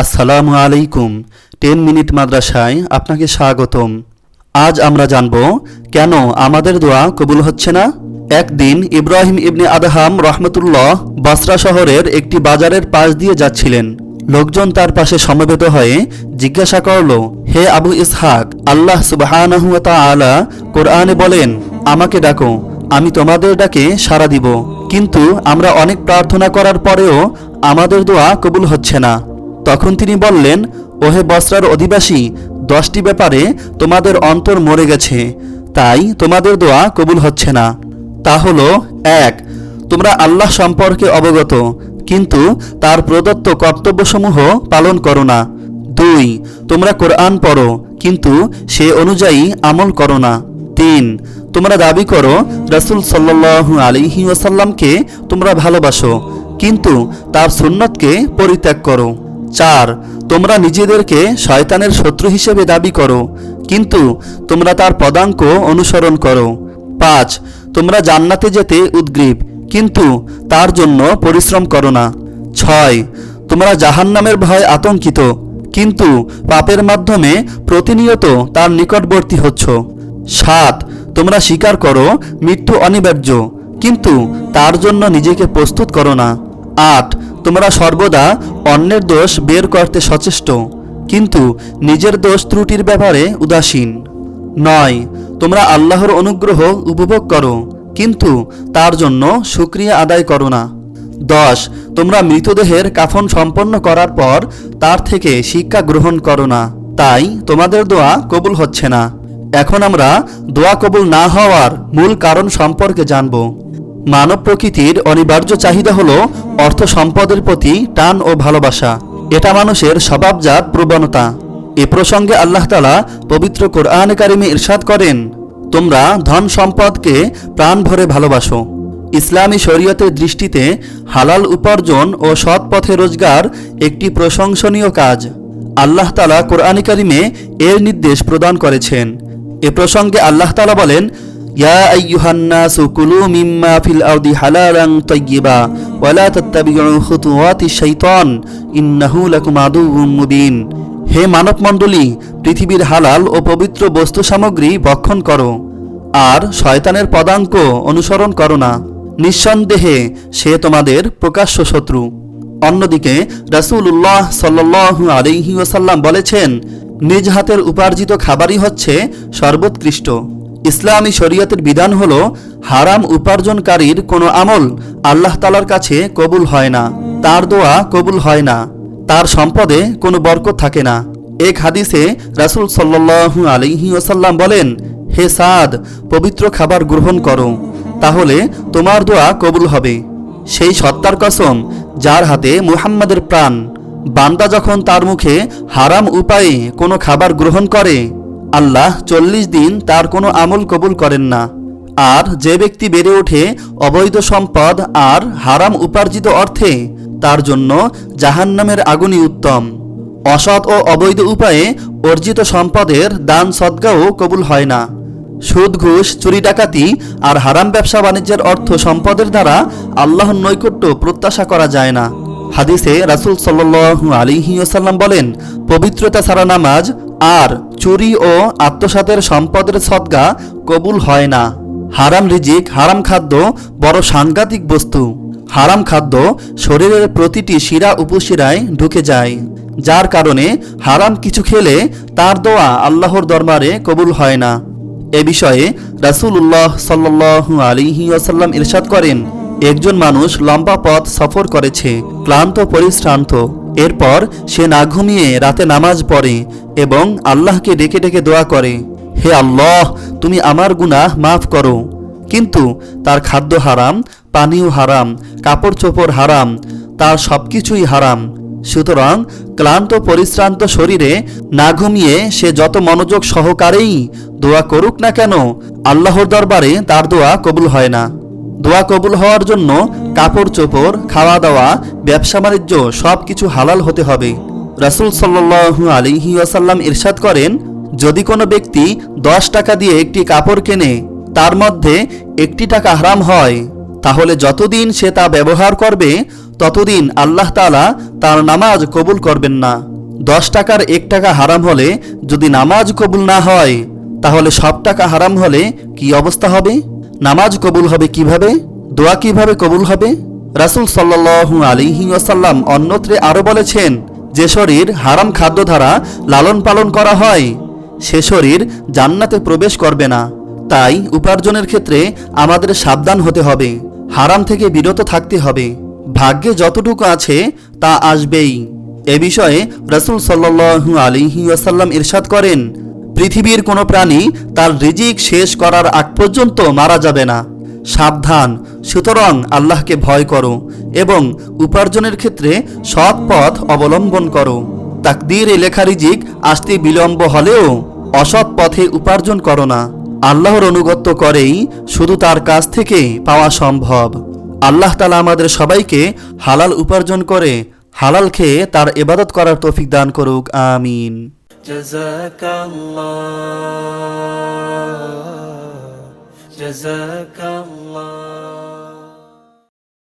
আসসালামু আলাইকুম, ten minute মাদ্রাসায় আপনাকে স্বাগতম। আজ আমরা জানব, কেন আমাদের দোয়া কবুল হচ্ছে না? একদিন ইব্রাহিম ইবনে আদহাম রহমতুল্লাহ বাসরা শহরের একটি বাজারের পাশ দিয়ে যাচ্ছিলেন। লোকজন তার পাশে সমবেত হয়ে জিজ্ঞাসা করল, হে আবু ইসহাক, আল্লাহ সুবাহানাহু আলা কোরআনে বলেন, আমাকে ডাকো, আমি তোমাদের ডাকে সাড়া দিব। কিন্তু আমরা অনেক প্রার্থনা করার পরেও আমাদের দোয়া কবুল হচ্ছে না। তখন তিনি বললেন, ওহে বসরার অধিবাসী, দশটি ব্যাপারে তোমাদের অন্তর মরে গেছে, তাই তোমাদের দোয়া কবুল হচ্ছে না। তা হলো, এক, তোমরা আল্লাহ সম্পর্কে অবগত, কিন্তু তার প্রদত্ত কর্তব্যসমূহ পালন করো না। দুই, তোমরা কোরআন পড়ো, কিন্তু সে অনুযায়ী আমল করো না। তিন, তোমরা দাবি করো, রাসুল সাল্লু আলিহি ওয়াসাল্লামকে তোমরা ভালোবাসো, কিন্তু তার সুন্নতকে পরিত্যাগ করো। চার, তোমরা নিজেদেরকে শয়তানের শত্রু হিসেবে দাবি করো, কিন্তু তোমরা তার পদাঙ্ক অনুসরণ করো। পাঁচ, তোমরা জান্নাতে যেতে উদ্গ্রীব, কিন্তু তার জন্য পরিশ্রম করো না। ছয়, তোমরা জাহান্নামের ভয় আতঙ্কিত, কিন্তু পাপের মাধ্যমে প্রতিনিয়ত তার নিকটবর্তী হচ্ছ। সাত, তোমরা স্বীকার করো মৃত্যু অনিবার্য, কিন্তু তার জন্য নিজেকে প্রস্তুত করো না। আট তোমরা সর্বদা অন্যের দোষ বের করতে সচেষ্ট, কিন্তু নিজের দোষ ত্রুটির ব্যাপারে উদাসীন। নয়, তোমরা আল্লাহর অনুগ্রহ উপভোগ করো, কিন্তু তার জন্য সুক্রিয়া আদায় করো না। দশ, তোমরা মৃতদেহের কাফন সম্পন্ন করার পর তার থেকে শিক্ষা গ্রহণ করো না, তাই তোমাদের দোয়া কবুল হচ্ছে না। এখন আমরা দোয়া কবুল না হওয়ার মূল কারণ সম্পর্কে জানব। মানব প্রকৃতির অনিবার্য চাহিদা হল অর্থ সম্পদের প্রতি টান ও ভালোবাসা। এটা মানুষের স্বভাবজাত প্রবণতা। এ প্রসঙ্গে আল্লাহ তালা পবিত্র কোরআন কারিমে ইরশাদ করেন, তোমরা ধন সম্পদকে প্রাণ ভরে ভালোবাসো। ইসলামী শরীয়তের দৃষ্টিতে হালাল উপার্জন ও সৎ পথে রোজগার একটি প্রশংসনীয় কাজ। আল্লাহ তালা কোরআনী কারিমে এর নির্দেশ প্রদান করেছেন। এ প্রসঙ্গে আল্লাহ তালা বলেন ইয়া আইয়ুহান্নাসু কুলু মিম্মা ফিল আরদি হালালান তাইয়্যিবা ওয়ালা তাত্তাবিউ খুতুওয়াতি শাইতান ইন্নাহু লাকুম আদুউম মুবিন হে মানব মণ্ডলী পৃথিবীর হালাল ও পবিত্র বস্তু সামগ্রী ভক্ষণ করো, আর শয়তানের পদাঙ্ক অনুসরণ করো না। নিঃসন্দেহে সে তোমাদের প্রকাশ্য শত্রু। অন্যদিকে রাসূলুল্লাহ সাল্লু আলিহি ওসাল্লাম বলেছেন, নিজ হাতের উপার্জিত খাবারই হচ্ছে সর্বোৎকৃষ্ট। ইসলামী শরীয়তের বিধান হল, হারাম উপার্জনকারীর কোনো আমল আল্লাহ তালার কাছে কবুল হয় না, তার দোয়া কবুল হয় না, তার সম্পদে কোনো বরকত থাকে না। এক হাদিসে রাসূল সাল্লু আলিহি ওসাল্লাম বলেন, হে সাদ, পবিত্র খাবার গ্রহণ করো, তাহলে তোমার দোয়া কবুল হবে। সেই সত্তার কসম, যার হাতে মুহাম্মাদের প্রাণ, বান্দা যখন তার মুখে হারাম উপায়ে কোনো খাবার গ্রহণ করে আল্লাহ চল্লিশ দিন তার কোনো আমল কবুল করেন না। আর যে ব্যক্তি বেড়ে ওঠে অবৈধ সম্পদ আর হারাম উপার্জিত অর্থে, তার জন্য জাহান্নামের আগুনই উত্তম। অসৎ ও অবৈধ উপায়ে অর্জিত সম্পদের দান সদ্গাও কবুল হয় না। সুদ, ঘুষ, চুরি, ডাকাতি আর হারাম ব্যবসা বাণিজ্যের অর্থ সম্পদের দ্বারা আল্লাহর নৈকট্য প্রত্যাশা করা যায় না। হাদিসে রাসুল সাল্লু আলিহি ওসাল্লাম বলেন, পবিত্রতা ছাড়া নামাজ আর চুরি ও আত্মসাতের সম্পদের সদ্গা কবুল হয় না। হারাম রিজিক, হারাম খাদ্য বড় সাংঘাতিক বস্তু। হারাম খাদ্য শরীরের প্রতিটি শিরা উপশিরায় ঢুকে যায়। যার কারণে হারাম কিছু খেলে তার দোয়া আল্লাহর দরবারে কবুল হয় না। এ বিষয়ে রাসূলুল্লাহ সাল্লু আলিহি ওয়াসাল্লাম ইরশাদ করেন, একজন মানুষ লম্বা পথ সফর করেছে, ক্লান্ত, পরিশ্রান্ত। এরপর সে না ঘুমিয়ে রাতে নামাজ পড়ে এবং আল্লাহকে ডেকে ডেকে দোয়া করে, হে আল্লাহ, তুমি আমার গুনাহ মাফ করো। কিন্তু তার খাদ্য হারাম, পানীয় হারাম কাপড় চোপড় হারাম, তার সবকিছুই হারাম। সুতরাং ক্লান্ত পরিশ্রান্ত শরীরে না ঘুমিয়ে সে যত মনোযোগ সহকারেই দোয়া করুক না কেন, আল্লাহর দরবারে তার দোয়া কবুল হয় না। দোয়া কবুল হওয়ার জন্য কাপড়, চোপড় খাওয়া দাওয়া ব্যবসা, বাণিজ্য সব কিছু হালাল হতে হবে। রাসুল সাল্লু আলিহি আসাল্লাম ইরশাদ করেন, যদি কোনো ব্যক্তি দশ টাকা দিয়ে একটি কাপড় কেনে, তার মধ্যে একটি টাকা হারাম হয়, তাহলে যতদিন সে তা ব্যবহার করবে, ততদিন আল্লাহ তাআলা তার নামাজ কবুল করবেন না। দশ টাকার এক টাকা হারাম হলে যদি নামাজ কবুল না হয়, তাহলে সব টাকা হারাম হলে কি অবস্থা হবে? নামাজ কবুল হবে কীভাবে? দোয়া কীভাবে কবুল হবে? রাসূল সাল্লাল্লাহু আলাইহি ওয়াসাল্লাম অন্যত্রে আরও বলেছেন, যে শরীর হারাম খাদ্য দ্বারা লালন পালন করা হয়, সে শরীর জান্নাতে প্রবেশ করবে না। তাই উপার্জনের ক্ষেত্রে আমাদের সাবধান হতে হবে, হারাম থেকে বিরত থাকতে হবে। ভাগ্যে যতটুকু আছে, তা আসবেই। এ বিষয়ে রসুল সাল্লাল্লাহু আলিহি ওয়াসাল্লাম ইরশাদ করেন পৃথিবীর কোনো প্রাণী তার রিজিক শেষ করার আগ পর্যন্ত মারা যাবে না। সাবধান, সুতরাং আল্লাহকে ভয় করো এবং উপার্জনের ক্ষেত্রে সৎ পথ অবলম্বন করো। তাকদীরে লেখা রিজিক আসতে বিলম্ব হলেও অসৎ পথে উপার্জন করো না। আল্লাহর অনুগত্য করেই শুধু তার কাছ থেকে পাওয়া সম্ভব। আল্লাহ তালা আমাদের সবাইকে হালাল উপার্জন করে হালাল খেয়ে তার এবাদত করার তৌফিক দান করুক, আমিন। جزاك الله جزاك الله